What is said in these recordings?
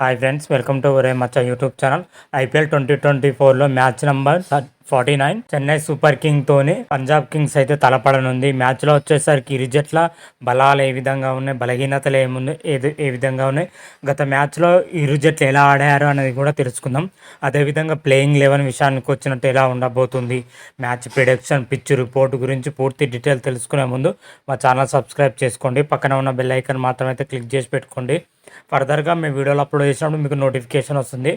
Hi friends welcome to ఒరే మచ్చ YouTube channel IPL twenty twenty ఫోర్లో match number forty nine. Chennai super king Dhoni Punjab kings అయితే తలపడనుంది మ్యాచ్లో వచ్చేసరికి ఇరు జట్ల బలాలు ఏ విధంగా ఉన్నాయి బలహీనతలు ఏమున్నాయి ఏది ఏ విధంగా ఉన్నాయి గత మ్యాచ్లో ఇరు జట్లు ఎలా ఆడారు అనేది కూడా తెలుసుకుందాం. అదేవిధంగా ప్లేయింగ్ లెవెన్ విషయానికి వచ్చినట్టు ఎలా ఉండబోతుంది మ్యాచ్ ప్రిడిక్షన్ పిచ్ రిపోర్ట్ గురించి పూర్తి డీటెయిల్ తెలుసుకునే ముందు మా ఛానల్ సబ్స్క్రైబ్ చేసుకోండి. పక్కన ఉన్న బెల్ ఐకన్ మాత్రం అయితే క్లిక్ చేసి పెట్టుకోండి. ఫర్దర్గా మేము వీడియోలు అప్లోడ్ చేసినప్పుడు మీకు నోటిఫికేషన్ వస్తుంది.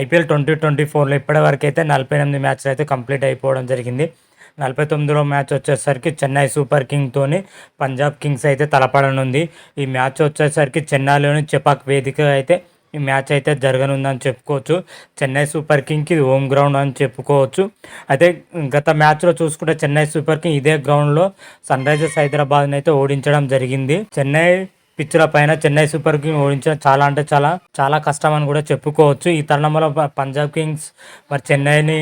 ఐపీఎల్ ట్వంటీ ట్వంటీ ఫోర్లో ఇప్పటివరకు అయితే నలభై ఎనిమిది మ్యాచ్లు అయితే కంప్లీట్ అయిపోవడం జరిగింది. నలభై తొమ్మిదిలో మ్యాచ్ వచ్చేసరికి చెన్నై సూపర్ కింగ్తోని పంజాబ్ కింగ్స్ అయితే తలపడనుంది. ఈ మ్యాచ్ వచ్చేసరికి చెన్నైలోని చెపాక్ వేదిక అయితే ఈ మ్యాచ్ అయితే జరగనుందని చెప్పుకోవచ్చు. చెన్నై సూపర్ కింగ్కి హోమ్ గ్రౌండ్ అని చెప్పుకోవచ్చు. అయితే గత మ్యాచ్లో చూసుకుంటే చెన్నై సూపర్ కింగ్ ఇదే గ్రౌండ్లో సన్ రైజర్స్ హైదరాబాద్ని అయితే ఓడించడం జరిగింది. చెన్నై పిచ్చుల పైన చెన్నై సూపర్ కింగ్ ఓడించడం చాలా అంటే చాలా చాలా కష్టం అని కూడా చెప్పుకోవచ్చు. ఈ తరుణంలో పంజాబ్ కింగ్స్ మరి చెన్నైని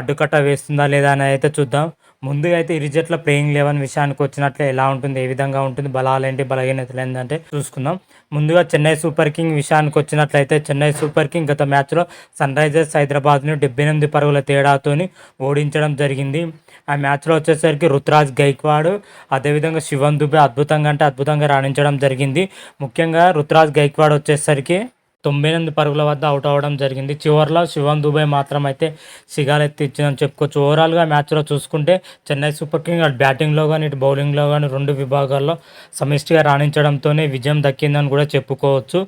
అడ్డుకట్ట వేస్తుందా లేదా అని అయితే చూద్దాం. ముందుగా అయితే ఇరు జట్ల ప్లేయింగ్ లెవెన్ విషయానికి వచ్చినట్లే ఎలా ఉంటుంది ఏ విధంగా ఉంటుంది బలాలు ఏంటి బలహీనతలు ఏంటంటే చూసుకుందాం. ముందుగా చెన్నై సూపర్ కింగ్ విషయానికి వచ్చినట్లయితే చెన్నై సూపర్ కింగ్ గత మ్యాచ్లో సన్ రైజర్స్ హైదరాబాద్ను డెబ్బై ఎనిమిది పరుగుల తేడాతోని ఓడించడం జరిగింది. ఆ మ్యాచ్లో వచ్చేసరికి రుతురాజ్ గైక్వాడ్ అదేవిధంగా శివన్ దుబే అద్భుతంగా అంటే అద్భుతంగా రాణించడం జరిగింది. ముఖ్యంగా రుతురాజ్ గైక్వాడ్ వచ్చేసరికి తొంభై ఎనిమిది పరుగుల వద్ద అవుట్ అవ్వడం జరిగింది. చివరిలో శివన్ దుబే మాత్రం అయితే సిగాలెత్తి ఇచ్చిందని చెప్పుకోవచ్చు ఓవరాల్గా మ్యాచ్లో చూసుకుంటే చెన్నై సూపర్ కింగ్ అటు బ్యాటింగ్లో కానీ ఇటు బౌలింగ్లో కానీ రెండు విభాగాల్లో సమిష్టిగా రాణించడంతోనే విజయం దక్కిందని కూడా చెప్పుకోవచ్చు.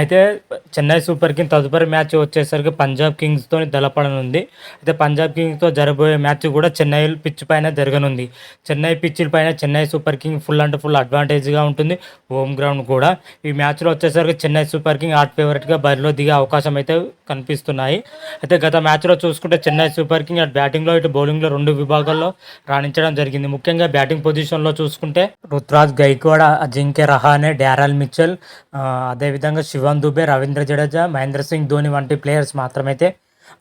అయితే చెన్నై సూపర్ కింగ్ తదుపరి మ్యాచ్ వచ్చేసరికి పంజాబ్ కింగ్స్తో దళపడనుంది అయితే పంజాబ్ కింగ్స్తో జరబోయే మ్యాచ్ కూడా చెన్నై పిచ్ పైన జరగనుంది. చెన్నై పిచ్ పైన చెన్నై సూపర్ కింగ్ ఫుల్ అంటే ఫుల్ అడ్వాంటేజ్గా ఉంటుంది. హోమ్ గ్రౌండ్ కూడా. ఈ మ్యాచ్లో వచ్చేసరికి చెన్నై సూపర్ కింగ్ ఆట్ ఫేవరెట్గా బరిలో దిగే అవకాశం అయితే కనిపిస్తున్నాయి. అయితే గత మ్యాచ్లో చూసుకుంటే చెన్నై సూపర్ కింగ్ అటు బ్యాటింగ్లో ఇటు బౌలింగ్లో రెండు విభాగాల్లో రాణించడం జరిగింది. ముఖ్యంగా బ్యాటింగ్ పొజిషన్లో చూసుకుంటే రుత్రాజ్ గైక్వాడ్ అజింక్య రహానే డారల్ మిచ్చల్ అదేవిధంగా శివన్ దుబే రవీంద్ర జడేజా మహేంద్ర సింగ్ ధోని వంటి ప్లేయర్స్ మాత్రమైతే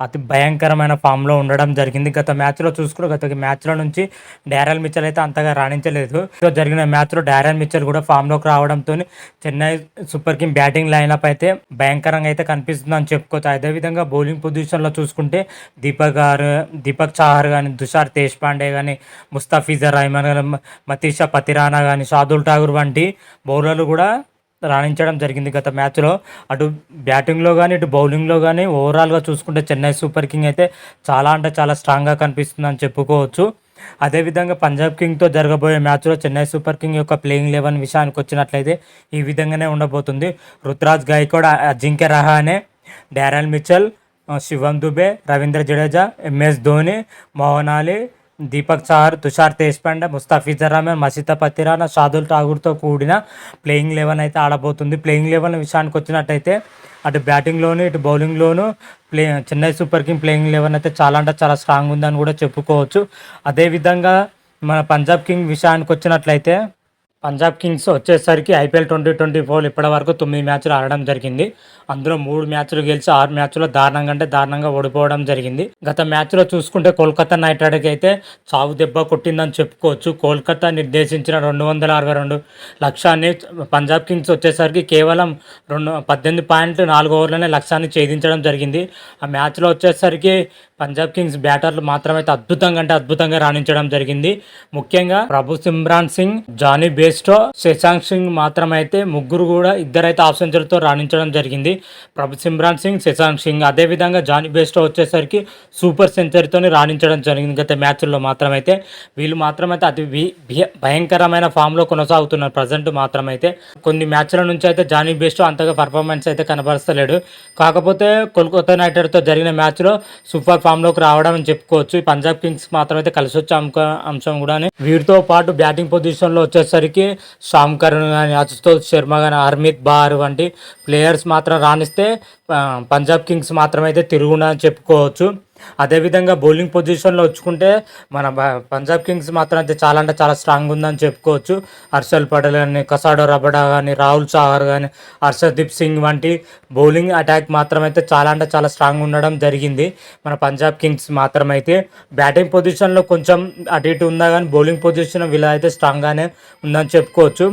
అతి భయంకరమైన ఫామ్లో ఉండడం జరిగింది. గత మ్యాచ్లో చూసుకుని గత మ్యాచ్లో నుంచి డారల్ మిచ్చల్ అయితే అంతగా రాణించలేదు. సో జరిగిన మ్యాచ్లో డారల్ మిచ్చల్ కూడా ఫామ్లోకి రావడంతో Chennai super king batting lineup అయితే భయంకరంగా అయితే కనిపిస్తుంది అని చెప్పుకోవచ్చు. అదేవిధంగా బౌలింగ్ పొజిషన్లో చూసుకుంటే దీపక్ గారు దీపక్ చాహర్ కానీ తుషార్ పాండే కానీ ముస్తాఫిజర్ రహమాన్ కానీ మతీషా పతిరానా కానీ షాదుల్ ఠాగూర్ వంటి బౌలర్లు కూడా రాణించడం జరిగింది గత మ్యాచ్లో. అటు బ్యాటింగ్లో కానీ ఇటు బౌలింగ్లో కానీ ఓవరాల్గా చూసుకుంటే చెన్నై సూపర్ కింగ్ అయితే చాలా అంటే చాలా స్ట్రాంగ్గా కనిపిస్తుందని చెప్పుకోవచ్చు. అదేవిధంగా పంజాబ్ కింగ్తో జరగబోయే మ్యాచ్లో చెన్నై సూపర్ కింగ్ యొక్క ప్లేయింగ్ లెవెన్ విషయానికి వచ్చినట్లయితే ఈ విధంగానే ఉండబోతుంది. Ruturaj Gaikwad Ajinkya Rahane Daryl Mitchell Shivam Dube Ravindra Jadeja MS Dhoni Moeen Ali Deepak Chahar Tushar Deshpande Mustafizur Rahman మసిత Pathirana Shardul ఠాగూర్తో కూడిన ప్లేయింగ్ లెవెన్ అయితే ఆడబోతుంది. ప్లేయింగ్ లెవెన్ విషయానికి వచ్చినట్టయితే అటు బ్యాటింగ్లోను ఇటు బౌలింగ్లోను play Chennai super king playing eleven అయితే చాలా అంటే చాలా స్ట్రాంగ్ ఉందని కూడా చెప్పుకోవచ్చు. అదేవిధంగా మన పంజాబ్ కింగ్ విషయానికి వచ్చినట్లయితే పంజాబ్ కింగ్స్ వచ్చేసరికి ఐపీఎల్ ట్వంటీ ట్వంటీ ఫోర్ ఇప్పటి వరకు తొమ్మిది మ్యాచ్లు ఆడడం జరిగింది. అందులో మూడు మ్యాచ్లు గెలిచి ఆరు మ్యాచ్లో దారుణంగా అంటే దారుణంగా ఓడిపోవడం జరిగింది. గత మ్యాచ్లో చూసుకుంటే కోల్కతా నైట్ రైడర్కి అయితే చావు దెబ్బ కొట్టిందని చెప్పుకోవచ్చు. కోల్కతా నిర్దేశించిన రెండు వందల అరవై రెండు లక్ష్యాన్ని పంజాబ్ కింగ్స్ వచ్చేసరికి కేవలం రెండు పద్దెనిమిది పాయింట్ నాలుగు ఓవర్లనే లక్ష్యాన్ని ఛేదించడం జరిగింది. ఆ మ్యాచ్లో వచ్చేసరికి పంజాబ్ కింగ్స్ బ్యాటర్లు మాత్రమైతే అద్భుతంగా అంటే అద్భుతంగా రాణించడం జరిగింది. ముఖ్యంగా ప్రభు సిమ్రాన్ సింగ్ జానీ బేస్ బేస్టో శశాంక్ సింగ్ మాత్రమైతే ముగ్గురు కూడా ఇద్దరైతే హాఫ్ సెంచరీతో రాణించడం జరిగింది. ప్రభు సిమ్రాన్ సింగ్ శశాంక్ సింగ్. అదేవిధంగా జానీ బేస్టో వచ్చేసరికి సూపర్ సెంచరీతోనే రాణించడం జరిగింది. గత మ్యాచ్ల్లో మాత్రమైతే వీళ్ళు మాత్రమైతే అతి భయంకరమైన ఫామ్లో కొనసాగుతున్నారు. ప్రజెంట్ మాత్రమైతే కొన్ని మ్యాచ్ల నుంచి అయితే జానీ బేస్టో అంతగా పర్ఫార్మెన్స్ అయితే కనబరుస్తలేడు. కాకపోతే కోల్కతా నైట్ రైడర్తో జరిగిన మ్యాచ్లో సూపర్ ఫామ్లోకి రావడం అని చెప్పుకోవచ్చు. పంజాబ్ కింగ్స్ మాత్రం అయితే కలిసి వచ్చే అంశం కూడా వీరితో పాటు బ్యాటింగ్ పొజిషన్లో వచ్చేసరికి శ్యామ్ కరణ్ కానీ అశుతోష్ శర్మ కానీ హర్మిత్ బార్ వంటి ప్లేయర్స్ మాత్రం రాణిస్తే పంజాబ్ కింగ్స్ మాత్రం అయితే తిరుగుండని చెప్పుకోవచ్చు. అదేవిధంగా బౌలింగ్ పొజిషన్లో వచ్చుకుంటే మన పంజాబ్ కింగ్స్ మాత్రం అయితే చాలా అంటే చాలా స్ట్రాంగ్ ఉందని చెప్పుకోవచ్చు. హర్షల్ పటేల్ కానీ కసాడో రబడా కానీ రాహుల్ చాహర్ కానీ హర్షదీప్ సింగ్ వంటి బౌలింగ్ అటాక్ మాత్రం అయితే చాలా అంటే చాలా స్ట్రాంగ్ ఉండడం జరిగింది. మన పంజాబ్ కింగ్స్ మాత్రం అయితే బ్యాటింగ్ పొజిషన్లో కొంచెం అటు ఇటు ఉందా కానీ బౌలింగ్ పొజిషన్ వీళ్ళ అయితే స్ట్రాంగ్గానే ఉందని చెప్పుకోవచ్చు.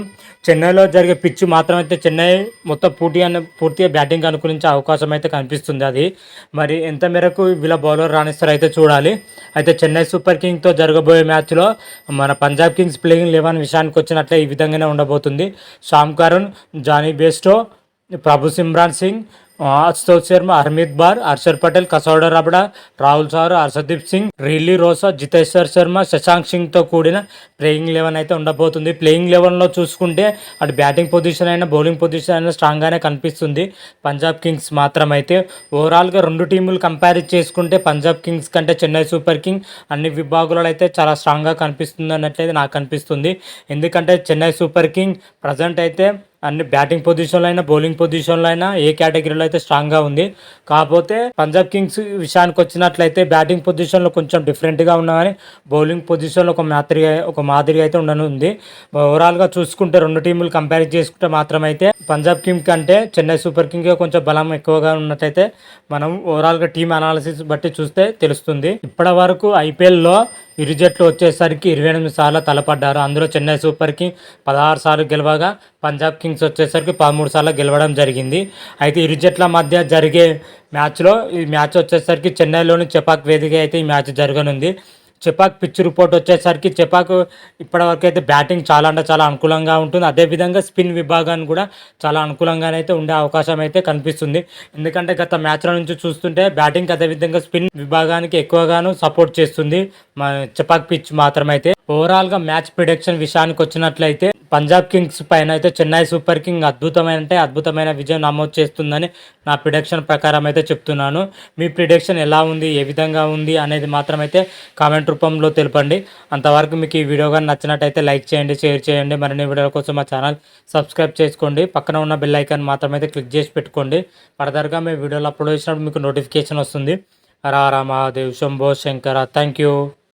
చెన్నైలో జరిగే పిచ్ మాత్రం అయితే చెన్నై మొత్తం పూర్తి అనే పూర్తిగా బ్యాటింగ్ అనుకూలించే అవకాశం అయితే కనిపిస్తుంది అది. మరి ఎంత మేరకు వీళ్ళ బౌలర్ రాణిస్తారో అయితే చూడాలి. అయితే చెన్నై సూపర్ కింగ్తో జరగబోయే మ్యాచ్లో మన పంజాబ్ కింగ్స్ ప్లేయింగ్ లెవెన్ విషయానికి వచ్చినట్లే ఈ విధంగానే ఉండబోతుంది. Sam Curran Jonny Bairstow Prabhsimran Singh Ashok Sharma Harmit Brar Harshal Patel Kagiso Rabada Rahul sir Arshdeep Singh Rilee Rossouw జితేశ్వర్ Sharma Shashank సింగ్తో కూడిన ప్లేయింగ్ లెవెన్ అయితే ఉండబోతుంది. ప్లేయింగ్ లెవెన్లో చూసుకుంటే అటు బ్యాటింగ్ పొజిషన్ అయినా బౌలింగ్ పొజిషన్ అయినా స్ట్రాంగ్గానే కనిపిస్తుంది. పంజాబ్ కింగ్స్ మాత్రం అయితే ఓవరాల్గా రెండు టీములు కంపేర్ చేసుకుంటే పంజాబ్ కింగ్స్ కంటే చెన్నై సూపర్ కింగ్ అన్ని విభాగాలలో అయితే చాలా స్ట్రాంగ్గా కనిపిస్తుంది అన్నట్లయితే నాకు అనిపిస్తుంది. ఎందుకంటే చెన్నై సూపర్ కింగ్ ప్రజెంట్ అయితే అన్ని బ్యాటింగ్ పొజిషన్లో అయినా బౌలింగ్ పొజిషన్లో అయినా ఏ కేటగిరీలో అయితే స్ట్రాంగ్గా ఉంది. కాకపోతే పంజాబ్ కింగ్స్ విషయానికి వచ్చినట్లయితే బ్యాటింగ్ పొజిషన్లో కొంచెం డిఫరెంట్గా ఉన్నా కానీ బౌలింగ్ పొజిషన్లో ఒక మాదిరిగా ఒక మాదిరిగా అయితే ఉండనుంది. ఓవరాల్గా చూసుకుంటే రెండు టీములు కంపేర్ చేసుకుంటే మాత్రం అయితే పంజాబ్ కింగ్ కంటే చెన్నై సూపర్ కింగ్ కొంచెం బలం ఎక్కువగా ఉన్నట్టయితే మనం ఓవరాల్గా టీమ్ అనాలిసిస్ బట్టి చూస్తే తెలుస్తుంది. ఇప్పటి వరకు ఐపీఎల్లో ఇరు జట్లు వచ్చేసరికి ఇరవై ఎనిమిది సార్లు తలపడ్డారు. అందులో చెన్నై సూపర్ కింగ్ పదహారు సార్లు గెలవగా పంజాబ్ కింగ్స్ వచ్చేసరికి పదమూడు సార్లు గెలవడం జరిగింది. అయితే ఇరు జట్ల మధ్య జరిగే మ్యాచ్లో ఈ మ్యాచ్ వచ్చేసరికి చెన్నైలోని చెపాక్ వేదిక అయితే ఈ మ్యాచ్ జరగనుంది. చెపాక్ పిచ్ రిపోర్ట్ వచ్చేసరికి చెపాక్ ఇప్పటివరకు అయితే బ్యాటింగ్ చాలా అంటే చాలా అనుకూలంగా ఉంటుంది. అదేవిధంగా స్పిన్ విభాగాన్ని కూడా చాలా అనుకూలంగానైతే ఉండే అవకాశం అయితే కనిపిస్తుంది. ఎందుకంటే గత మ్యాచ్ల నుంచి చూస్తుంటే బ్యాటింగ్ అదేవిధంగా స్పిన్ విభాగానికి ఎక్కువగాను సపోర్ట్ చేస్తుంది. చెపాక్ పిచ్ మాత్రమైతే. ఓవరాల్గా మ్యాచ్ ప్రిడిక్షన్ విషయానికి వచ్చినట్లయితే పంజాబ్ కింగ్స్ పైన అయితే చెన్నై సూపర్ కింగ్ అద్భుతమైన అంటే అద్భుతమైన విజయం నమోదు చేస్తుందని నా ప్రిడిక్షన్ ప్రకారం అయితే చెప్తున్నాను. మీ ప్రిడిక్షన్ ఎలా ఉంది? ఏ విధంగా ఉంది? అనేది మాత్రం అయితే కామెంట్ రూపంలో తెలపండి. అంతవరకు మీకు ఈ వీడియో కానీ నచ్చినట్టయితే లైక్ చేయండి షేర్ చేయండి. మరిన్ని వీడియోల కోసం మా ఛానల్ సబ్స్క్రైబ్ చేసుకోండి. పక్కన ఉన్న బెల్ ఐకాన్ మాత్రం అయితే క్లిక్ చేసి పెట్టుకోండి. ఫర్దర్గా మీ వీడియోలు అప్లోడ్ చేసినప్పుడు మీకు నోటిఫికేషన్ వస్తుంది. రారా మహాదేవ్ శంభో శంకర. Thank you.